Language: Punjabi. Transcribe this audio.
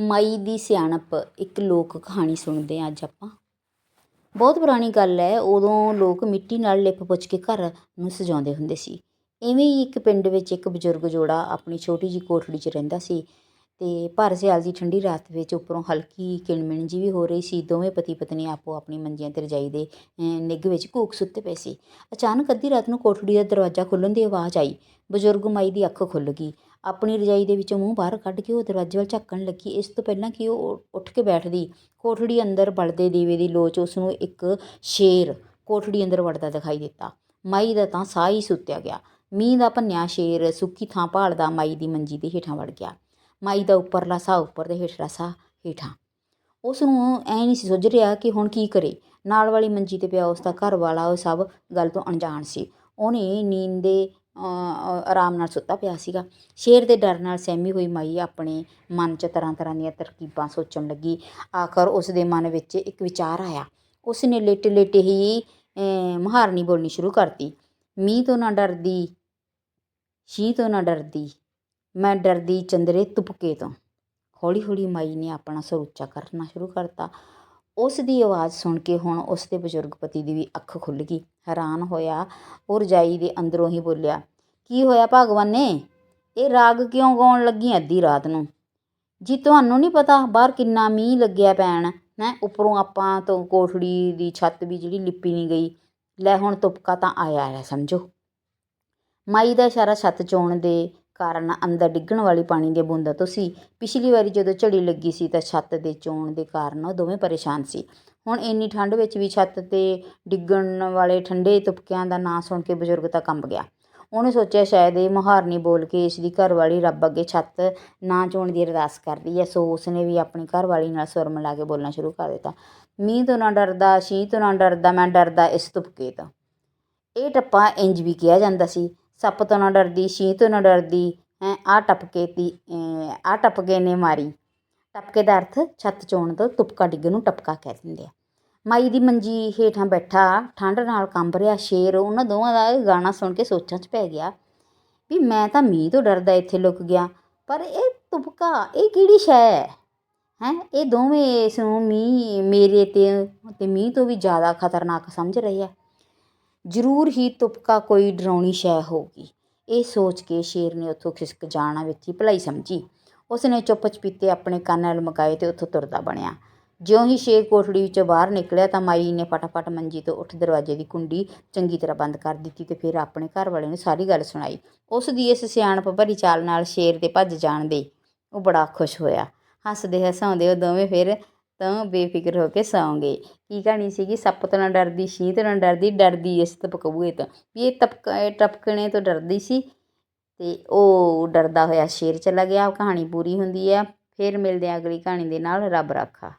ਮਾਈ ਦੀ ਸਿਆਣਪ ਇੱਕ ਲੋਕ ਕਹਾਣੀ ਸੁਣਦੇ ਹਾਂ ਅੱਜ ਆਪਾਂ। ਬਹੁਤ ਪੁਰਾਣੀ ਗੱਲ ਹੈ, ਉਦੋਂ ਲੋਕ ਮਿੱਟੀ ਨਾਲ ਲਿਪ ਪੁੱਛ ਕੇ ਘਰ ਨੂੰ ਸਜਾਉਂਦੇ ਹੁੰਦੇ ਸੀ। ਇਵੇਂ ਹੀ ਇੱਕ ਪਿੰਡ ਵਿੱਚ ਇੱਕ ਬਜ਼ੁਰਗ ਜੋੜਾ ਆਪਣੀ ਛੋਟੀ ਜਿਹੀ ਕੋਠੜੀ 'ਚ ਰਹਿੰਦਾ ਸੀ ਅਤੇ ਭਰ ਸਿਆਲ ਦੀ ਠੰਡੀ ਰਾਤ ਵਿੱਚ ਉੱਪਰੋਂ ਹਲਕੀ ਕਿਣਮਿਣ ਜੀ ਵੀ ਹੋ ਰਹੀ ਸੀ, ਦੋਵੇਂ ਪਤੀ ਪਤਨੀ ਆਪੋ ਆਪਣੀ ਮੰਜੀਆਂ 'ਤੇ ਰਜਾਈ ਦੇ ਨਿੱਘ ਵਿੱਚ ਘੂਕ ਸੁੱਤੇ ਪਏ ਸੀ। ਅਚਾਨਕ ਅੱਧੀ ਰਾਤ ਨੂੰ ਕੋਠੜੀ ਦਾ ਦਰਵਾਜ਼ਾ ਖੁੱਲ੍ਹਣ ਦੀ ਆਵਾਜ਼ ਆਈ। ਬਜ਼ੁਰਗ ਮਾਈ ਦੀ ਅੱਖ ਖੁੱਲ੍ਹ ਗਈ। ਆਪਣੀ ਰਜਾਈ ਦੇ ਵਿੱਚੋਂ ਮੂੰਹ ਬਾਹਰ ਕੱਢ ਕੇ ਉਹ ਦਰਵਾਜ਼ੇ ਵੱਲ ਝਾਕਣ ਲੱਗੀ। ਇਸ ਤੋਂ ਪਹਿਲਾਂ ਕਿ ਉਹ ਉੱਠ ਕੇ ਬੈਠਦੀ, ਕੋਠੜੀ ਅੰਦਰ ਵੜਦੇ ਦੀਵੇ ਦੀ ਲੋਚ ਉਸ ਨੂੰ ਇੱਕ ਸ਼ੇਰ ਕੋਠੜੀ ਅੰਦਰ ਵੜਦਾ ਦਿਖਾਈ ਦਿੱਤਾ। ਮਾਈ ਦਾ ਤਾਂ ਸਾਹ ਹੀ ਸੁੱਤਿਆ ਗਿਆ। ਮੀਂਹ ਦਾ ਭੰਨਿਆ ਸ਼ੇਰ ਸੁੱਕੀ ਥਾਂ ਭਾਲਦਾ ਮਾਈ ਦੀ ਮੰਜੀ ਦੇ ਹੇਠਾਂ ਵੜ ਗਿਆ। ਮਾਈ ਦਾ ਉੱਪਰਲਾ ਸਾਹ ਉੱਪਰ ਤੇ ਹੇਠਲਾ ਸਾਹ ਹੇਠਾਂ। ਉਸ ਨੂੰ ਐ ਨਹੀਂ ਸੀ ਸੁੱਝ ਰਿਹਾ ਕਿ ਹੁਣ ਕੀ ਕਰੇ। ਨਾਲ ਵਾਲੀ ਮੰਜੀ ਤੇ ਪਿਆ ਉਸ ਦਾ ਘਰ ਵਾਲਾ ਉਹ ਸਭ ਗੱਲ ਤੋਂ ਅਣਜਾਣ ਸੀ। ਉਹਨੇ ਨੀਂਦ ਦੇ ਆਰਾਮ ਨਾਲ ਸੁੱਤਾ ਪਿਆ ਸੀਗਾ। ਸ਼ੇਰ ਦੇ ਡਰ ਨਾਲ ਸਹਿਮੀ ਹੋਈ ਮਾਈ ਆਪਣੇ ਮਨ 'ਚ ਤਰ੍ਹਾਂ ਤਰ੍ਹਾਂ ਦੀਆਂ ਤਰਕੀਬਾਂ ਸੋਚਣ ਲੱਗੀ। ਆਖਰ ਉਸ ਦੇ ਮਨ ਵਿੱਚ ਇੱਕ ਵਿਚਾਰ ਆਇਆ। ਉਸ ਨੇ ਲੇਟੇ ਲੇਟੇ ਹੀ ਅ, ਮੁਹਾਰਨੀ ਬੋਲਣੀ ਸ਼ੁਰੂ ਕਰਤੀ। ਮੀਂਹ ਤੋਂ ਨਾ ਡਰਦੀ ਸ਼ੀਂ ਤੋਂ ਨਾ ਡਰਦੀ ਮੈਂ ਡਰਦੀ ਚੰਦਰੇ ਤੁਪਕੇ ਤੋਂ। ਹੌਲੀ ਹੌਲੀ ਮਾਈ ਨੇ ਆਪਣਾ ਸੁਰ ਉੱਚਾ ਕਰਨਾ ਸ਼ੁਰੂ ਕਰਤਾ। ਉਸ ਦੀ ਆਵਾਜ਼ ਸੁਣ ਕੇ ਹੁਣ ਉਸ ਦੇ ਬਜ਼ੁਰਗ ਪਤੀ ਦੀ ਵੀ ਅੱਖ ਖੁੱਲ੍ਹ ਗਈ, ਹੈਰਾਨ ਹੋਇਆ ਉਹ ਰਜਾਈ ਦੇ ਅੰਦਰੋਂ ਹੀ ਬੋਲਿਆ, ਕੀ ਹੋਇਆ ਭਗਵਾਨੇ ਇਹ ਰਾਗ ਕਿਉਂ ਗਾਉਣ ਲੱਗੀ ਅੱਧੀ ਰਾਤ ਨੂੰ? ਜੀ ਤੁਹਾਨੂੰ ਨਹੀਂ ਪਤਾ, ਬਾਹਰ ਕਿੰਨਾ ਮੀਂਹ ਲੱਗਿਆ ਪੈਣ, ਹੈ? ਉੱਪਰੋਂ ਆਪਾਂ ਤੋਂ ਕੋਠੜੀ ਦੀ ਛੱਤ ਵੀ ਜਿਹੜੀ ਲਿਪੀ ਨਹੀਂ ਗਈ। ਲੈ ਹੁਣ ਤੁਪਕਾ ਤਾਂ ਆਇਆ ਹੈ, ਸਮਝੋ। ਮਾਈ ਦਾ ਇਸ਼ਾਰਾ ਛੱਤ ਚੋਣ ਦੇ ਕਾਰਨ ਅੰਦਰ ਡਿੱਗਣ ਵਾਲੀ ਪਾਣੀ ਦੀਆਂ ਬੂੰਦਾਂ ਤੋਂ ਸੀ। ਪਿਛਲੀ ਵਾਰੀ ਜਦੋਂ ਝੜੀ ਲੱਗੀ ਸੀ ਤਾਂ ਛੱਤ ਦੇ ਚੋਣ ਦੇ ਕਾਰਨ ਉਹ ਦੋਵੇਂ ਪਰੇਸ਼ਾਨ ਸੀ। ਹੁਣ ਇੰਨੀ ਠੰਡ ਵਿੱਚ ਵੀ ਛੱਤ ਤੇ ਡਿੱਗਣ ਵਾਲੇ ਠੰਡੇ ਤੁਪਕਿਆਂ ਦਾ ਨਾਂ ਸੁਣ ਕੇ ਬਜ਼ੁਰਗ ਤਾਂ ਕੰਬ ਗਿਆ। ਉਹਨੇ ਸੋਚਿਆ ਸ਼ਾਇਦ ਇਹ ਮੁਹਾਰਨੀ ਬੋਲ ਕੇ ਇਸ ਦੀ ਘਰਵਾਲੀ ਰੱਬ ਅੱਗੇ ਛੱਤ ਨਾ ਚੋਣ ਦੀ ਅਰਦਾਸ ਕਰਦੀ ਹੈ ਸੋ ਉਸਨੇ ਵੀ ਆਪਣੀ ਘਰਵਾਲੀ ਨਾਲ ਸੁਰ ਮਿਲਾ ਕੇ ਬੋਲਣਾ ਸ਼ੁਰੂ ਕਰ ਦਿੱਤਾ। ਮੀਂਹ ਤੋਂ ਨਾ ਡਰਦਾ ਸ਼ੀਂ ਤੋਂ ਨਾ ਡਰਦਾ, ਮੈਂ ਡਰਦਾ ਇਸ ਤੁਪਕੇ ਤੋਂ। ਇਹ ਟੱਪਾ ਇੰਜ ਵੀ ਕਿਹਾ ਜਾਂਦਾ ਸੀ। ਸੱਪ ਤੋਂ ਨਾ ਡਰਦੀ ਛੀਂ ਤੋਂ ਨਾ ਡਰਦੀ, ਹੈਂ ਆ ਟਪਕੇ ਤੀ ਆ ਟਪਕੇ ਨੇ ਮਾਰੀ। ਟਪਕੇ ਦਾ ਅਰਥ ਛੱਤ ਚੋਣ ਤੋਂ ਤੁਪਕਾ ਡਿੱਗਣ ਨੂੰ ਟਪਕਾ ਕਹਿ ਦਿੰਦੇ ਆ। ਮਾਈ ਦੀ ਮੰਜੀ ਹੇਠਾਂ ਬੈਠਾ, ਠੰਡ ਨਾਲ ਕੰਬ ਰਿਹਾ, ਸ਼ੇਰ, ਉਹਨਾਂ ਦੋਵਾਂ ਦਾ ਇਹ ਗਾਣਾ ਸੁਣ ਕੇ ਸੋਚਾਂ 'ਚ ਪੈ ਗਿਆ ਵੀ ਮੈਂ ਤਾਂ ਮੀਂਹ ਤੋਂ ਡਰਦਾ ਇੱਥੇ ਲੁਕ ਗਿਆ, ਪਰ ਇਹ ਤੁਪਕਾ, ਇਹ ਕਿਹੜੀ ਸ਼ੈ ਹੈ ਹੈਂ, ਇਹ ਦੋਵੇਂ ਇਸ ਨੂੰ ਮੀਂਹ, ਮੇਰੇ ਤੇ ਤੇ ਮੀਂਹ ਤੋਂ ਵੀ ਜ਼ਿਆਦਾ ਖਤਰਨਾਕ ਸਮਝ ਰਹੇ ਆ। ਜ਼ਰੂਰ ਹੀ ਤੁਪਕਾ ਕੋਈ ਡਰਾਉਣੀ ਸ਼ੈ ਹੋਊਗੀ। ਇਹ ਸੋਚ ਕੇ ਸ਼ੇਰ ਨੇ ਉੱਥੋਂ ਖਿਸਕ ਜਾਣਾ ਵਿੱਚ ਹੀ ਭਲਾਈ ਸਮਝੀ। ਉਸ ਨੇ ਚੁੱਪ ਚਪੀਤੇ ਆਪਣੇ ਕੰਨ ਨਾਲ ਲਮਕਾਏ ਤੇ ਉੱਥੋਂ ਤੁਰਦਾ ਬਣਿਆ। ਜਿਉਂ ਹੀ ਸ਼ੇਰ ਕੋਠੜੀ ਵਿੱਚੋਂ ਬਾਹਰ ਨਿਕਲਿਆ ਤਾਂ ਮਾਈ ਨੇ ਫਟਾਫਟ ਮੰਜੀ ਤੋਂ ਉੱਠ ਦਰਵਾਜ਼ੇ ਦੀ ਕੁੰਡੀ ਚੰਗੀ ਤਰ੍ਹਾਂ ਬੰਦ ਕਰ ਦਿੱਤੀ ਤੇ ਫਿਰ ਆਪਣੇ ਘਰ ਵਾਲੇ ਨੂੰ ਸਾਰੀ ਗੱਲ ਸੁਣਾਈ। ਉਸ ਦੀ ਇਸ ਸਿਆਣਪ ਭਰੀ ਚਾਲ ਨਾਲ ਸ਼ੇਰ ਦੇ ਭੱਜ ਜਾਣ ਦੇ। ਉਹ ਬੜਾ ਖੁਸ਼ ਹੋਇਆ। ਹੱਸਦੇ ਹਸਾਉਂਦੇ ਉਹ ਦੋਵੇਂ ਫਿਰ ਤਾਂ ਬੇਫਿਕਰ ਹੋ ਕੇ ਸੌਂਗੇ। ਕੀ ਕਹਾਣੀ ਸੀਗੀ? ਸੱਪ ਤੋਂ ਨਾ ਡਰਦੀ ਛੀਂ ਤੋਂ ਨਾ ਡਰਦੀ ਡਰਦੀ ਇਸ ਤਪਕੂਏ ਤੋਂ। ਵੀ ਇਹ ਤਪਕ, ਇਹ ਟਪਕਣੇ ਤੋਂ ਡਰਦੀ ਸੀ ਤੇ ਉਹ ਡਰਦਾ ਹੋਇਆ ਸ਼ੇਰ ਚਲਾ ਗਿਆ। ਕਹਾਣੀ ਪੂਰੀ ਹੁੰਦੀ ਹੈ ਫਿਰ ਮਿਲਦੇ ਹਾਂ ਅਗਲੀ ਕਹਾਣੀ ਦੇ ਨਾਲ। ਰੱਬ ਰਾਖਾ।